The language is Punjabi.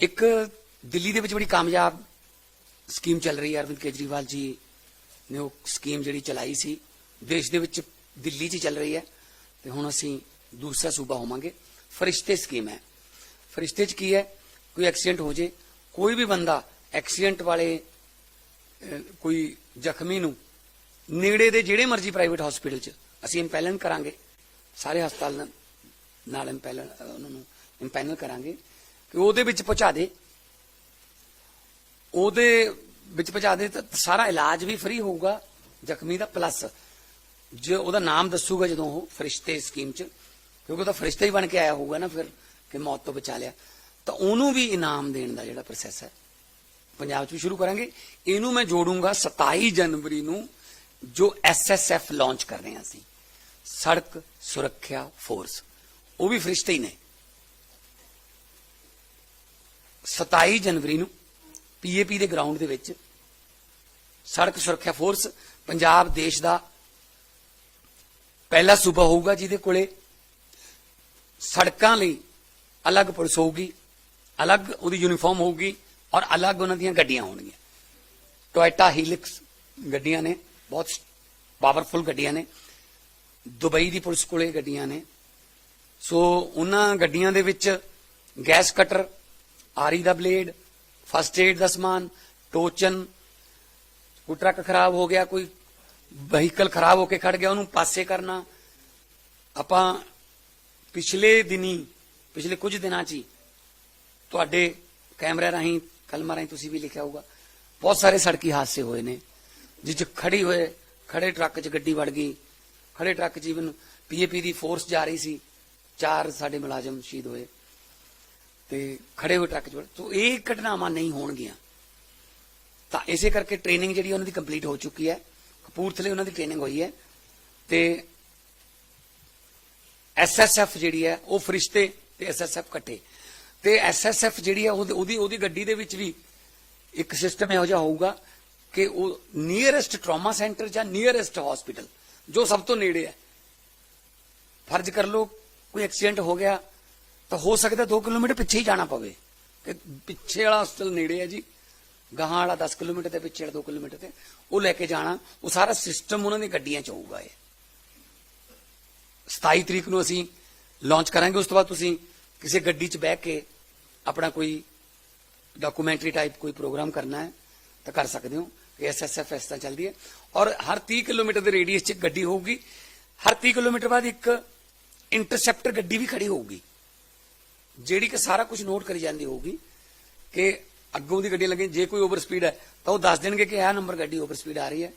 ਇੱਕ ਦਿੱਲੀ ਦੇ ਵਿੱਚ ਬੜੀ ਕਾਮਯਾਬ ਸਕੀਮ ਚੱਲ ਰਹੀ ਹੈ, ਅਰਵਿੰਦ ਕੇਜਰੀਵਾਲ ਜੀ ਨੇ ਉਹ ਸਕੀਮ ਜਿਹੜੀ ਚਲਾਈ ਸੀ, ਦੇਸ਼ ਦੇ ਵਿੱਚ ਦਿੱਲੀ 'ਚ ਚੱਲ ਰਹੀ ਹੈ ਤੇ ਹੁਣ ਅਸੀਂ ਦੂਸਰਾ ਸੂਬਾ ਹੋਵਾਂਗੇ। ਫਰਿਸ਼ਤੇ ਸਕੀਮ ਹੈ। ਫਰਿਸ਼ਤੇ 'ਚ ਕੀ ਹੈ? ਕੋਈ ਐਕਸੀਡੈਂਟ ਹੋ ਜੇ, ਕੋਈ ਵੀ ਬੰਦਾ ਐਕਸੀਡੈਂਟ ਵਾਲੇ ਕੋਈ ਜ਼ਖਮੀ ਨੂੰ ਨੇੜੇ ਦੇ ਜਿਹੜੇ ਮਰਜ਼ੀ ਪ੍ਰਾਈਵੇਟ ਹਸਪੀਟਲ 'ਚ ਅਸੀਂ ਇੰਪੈਲਨ ਕਰਾਂਗੇ। ਸਾਰੇ ਹਸਪਤਾਲ ਨਾਲ- ਨਾਲ ਇੰਪੈਲਨ ਉਹਨਾਂ ਨੂੰ ਇੰਪੈਨਲ ਕਰਾਂਗੇ। ਕਿ ਉਹਦੇ ਵਿੱਚ ਪਹੁੰਚਾ ਦੇ। ਉਹਦੇ ਵਿੱਚ ਪਹੁੰਚਾ ਦੇ ਤਾਂ ਸਾਰਾ ਇਲਾਜ ਵੀ ਫ੍ਰੀ ਹੋਊਗਾ, ਜ਼ਖਮੀ ਦਾ ਪਲੱਸ ਜੇ ਉਹਦਾ ਨਾਮ ਦੱਸੂਗਾ ਜਦੋਂ ਉਹ ਫਰਿਸ਼ਤੇ ਸਕੀਮ 'ਚ, ਕਿਉਂਕਿ ਉਹ ਤਾਂ ਫਰਿਸ਼ਤਾ ਹੀ ਬਣ ਕੇ ਆਇਆ ਹੋਊਗਾ ਨਾ ਫਿਰ ਕਿ ਮੌਤ ਤੋਂ ਬਚਾ ਲਿਆ। ਤਾਂ ਉਹਨੂੰ ਵੀ ਇਨਾਮ ਦੇਣ ਦਾ ਜਿਹੜਾ ਪ੍ਰੋਸੈਸ ਹੈ। ਪੰਜਾਬ 'ਚ ਵੀ ਸ਼ੁਰੂ ਕਰਾਂਗੇ। ਇਹਨੂੰ ਮੈਂ ਜੋੜੂੰਗਾ 27 ਜਨਵਰੀ ਨੂੰ, ਜੋ ਐਸਐਸਐਫ ਲਾਂਚ ਕਰ ਰਹੇ ਹਾਂ ਅਸੀਂ। ਸੜਕ ਸੁਰੱਖਿਆ ਫੋਰਸ ਉਹ ਵੀ ਫਰਿਸ਼ਤੇ ਹੀ ਨੇ। 27 ਜਨਵਰੀ ਨੂੰ ਪੀਏਪੀ ਦੇ ਗਰਾਊਂਡ ਦੇ ਵਿੱਚ ਸੜਕ ਸੁਰੱਖਿਆ ਫੋਰਸ ਪੰਜਾਬ ਦੇਸ਼ ਦਾ ਪਹਿਲਾ ਸੂਬਾ ਹੋਊਗਾ ਜਿਹਦੇ ਕੋਲੇ ਸੜਕਾਂ ਲਈ ਅਲੱਗ ਪੁਲਿਸ ਹੋਊਗੀ, ਅਲੱਗ ਉਹਦੀ ਯੂਨੀਫਾਰਮ ਹੋਊਗੀ ਔਰ ਅਲੱਗ ਉਹਨਾਂ ਦੀਆਂ ਗੱਡੀਆਂ ਹੋਣਗੀਆਂ। ਟੋਇਟਾ ਹੀਲਿਕਸ ਗੱਡੀਆਂ ਨੇ, ਬਹੁਤ ਪਾਵਰਫੁਲ ਗੱਡੀਆਂ ਨੇ। ਦੁਬਈ ਦੀ ਪੁਲਿਸ ਕੋਲੇ ਗੱਡੀਆਂ ਨੇ। ਸੋ ਉਹਨਾਂ ਗੱਡੀਆਂ ਦੇ ਵਿੱਚ ਗੈਸ ਕਟਰ ਆਰੀ ਦਾ ਬਲੇਡ ਫਸਟ ਏਡ ਦਾ ਸਮਾਨ, ਟੋਚਨ, ਕੋਈ ਟਰੱਕ ਖਰਾਬ ਹੋ ਗਿਆ, ਕੋਈ ਵਹੀਕਲ ਖਰਾਬ ਹੋ ਕੇ ਖੜ ਗਿਆ, ਉਹਨੂੰ ਪਾਸੇ ਕਰਨਾ। ਆਪਾਂ ਪਿਛਲੇ ਦਿਨੀ, ਪਿਛਲੇ ਕੁਝ ਦਿਨਾਂ 'ਚ ਹੀ ਤੁਹਾਡੇ ਕੈਮਰੇ ਰਾਹੀਂ, ਕਲਮਾਂ ਰਾਹੀਂ ਤੁਸੀਂ ਵੀ ਲਿਖਿਆ ਹੋਊਗਾ, ਬਹੁਤ ਸਾਰੇ ਸੜਕੀ ਹਾਦਸੇ ਹੋਏ ਨੇ, ਜਿਸ 'ਚ ਖੜੀ ਹੋਏ, ਖੜੇ ਟਰੱਕ 'ਚ ਗੱਡੀ ਵੜ ਗਈ, ਖੜੇ ਟਰੱਕ 'ਚ ਇਵਨ ਪੀਏਪੀ ਦੀ ਫੋਰਸ ਜਾ ਰਹੀ ਸੀ, ਚਾਰ ਸਾਡੇ ਮੁਲਾਜ਼ਮ ਸ਼ਹੀਦ ਹੋਏ। ਤੇ ਖੜੇ ਹੋਏ ਟਰੱਕ 'ਚ ਵੜ- ਇਹ ਘਟਨਾਵਾਂ ਨਹੀਂ ਹੋਣਗੀਆਂ। ਤਾਂ ਇਸੇ ਕਰਕੇ ਟ੍ਰੇਨਿੰਗ ਜਿਹੜੀ ਉਹਨਾਂ ਦੀ ਕੰਪਲੀਟ ਹੋ ਚੁੱਕੀ ਹੈ। ਕਪੂਰਥਲੇ ਉਹਨਾਂ ਦੀ ਟ੍ਰੇਨਿੰਗ ਹੋਈ ਹੈ। ਤੇ ਐਸਐਸਐਫ ਜਿਹੜੀ ਹੈ, ਉਹ ਫਰਿਸ਼ਤੇ ਤੇ ਐਸਐਸਐਫ ਇਕੱਠੇ। ਤੇ ਐਸਐਸਐਫ ਜਿਹੜੀ ਹੈ ਉਹਦੀ ਉਹਦੀ ਉਹਦੀ ਗੱਡੀ ਦੇ ਵਿੱਚ ਵੀ ਇੱਕ ਸਿਸਟਮ ਇਹੋ ਜਿਹਾ ਹੋਊਗਾ ਕਿ ਉਹ ਨੀਅਰੈਸਟ ਟਰਾਮਾ ਸੈਂਟਰ ਜਾਂ ਨੀਅਰੈਸਟ ਹਸਪੀਟਲ ਜੋ ਸਭ ਤੋਂ ਨੇੜੇ ਹੈ। ਫਰਜ਼ ਕਰ ਲਓ, ਕੋਈ ਐਕਸੀਡੈਂਟ ਹੋ ਗਿਆ ਤਾਂ ਹੋ ਸਕਦਾ 2 ਕਿਲੋਮੀਟਰ ਪਿੱਛੇ ਹੀ ਜਾਣਾ ਪਵੇ। ਕਿ ਪਿੱਛੇ ਵਾਲਾ ਹਸਪਤਾਲ ਨੇੜੇ ਹੈ ਜੀ। ਗਾਹਾਂ ਵਾਲਾ 10 ਕਿਲੋਮੀਟਰ ਤੇ ਪਿੱਛੇ ਵਾਲਾ 2 ਕਿਲੋਮੀਟਰ ਤੇ, ਉਹ ਲੈ ਕੇ ਜਾਣਾ। ਉਹ ਸਾਰਾ ਸਿਸਟਮ ਉਹਨਾਂ ਦੀ ਗੱਡੀਆਂ 'ਚ ਹੋਊਗਾ ਇਹ। 27 ਤਰੀਕ ਨੂੰ ਅਸੀਂ ਲਾਂਚ ਕਰਾਂਗੇ, ਉਸ ਤੋਂ ਬਾਅਦ ਤੁਸੀਂ ਕਿਸੇ ਗੱਡੀ 'ਚ ਬਹਿ ਕੇ ਆਪਣਾ ਕੋਈ ਡਾਕੂਮੈਂਟਰੀ ਟਾਈਪ ਕੋਈ ਪ੍ਰੋਗਰਾਮ ਕਰਨਾ ਹੈ, ਤਾਂ ਕਰ ਸਕਦੇ ਹੋ। ਕਿ ਐਸਐਸਐਫ ਇਸ ਤਰ੍ਹਾਂ ਚੱਲਦੀ ਹੈ। ਔਰ ਹਰ 30 ਕਿਲੋਮੀਟਰ ਦੇ ਰੇਡੀਅਸ 'ਚ ਇੱਕ ਗੱਡੀ ਹੋਊਗੀ। ਹਰ 30 ਕਿਲੋਮੀਟਰ ਬਾਅਦ ਇੱਕ ਇੰਟਰਸੈਪਟਰ ਗੱਡੀ ਵੀ ਖੜੀ ਹੋਊਗੀ। ਜਿਹੜੀ ਕਿ ਸਾਰਾ ਕੁਝ ਨੋਟ ਕਰੀ ਜਾਂਦੀ ਹੋਊਗੀ ਕਿ ਅੱਗੋਂ ਦੀ ਗੱਡੀ ਲੱਗੇ ਜੇ ਕੋਈ ਓਵਰ ਸਪੀਡ ਹੈ, ਤਾਂ ਉਹ ਦੱਸ ਦੇਣਗੇ ਕਿ ਇਹ ਨੰਬਰ ਗੱਡੀ ਓਵਰ ਸਪੀਡ ਆ ਰਹੀ ਹੈ।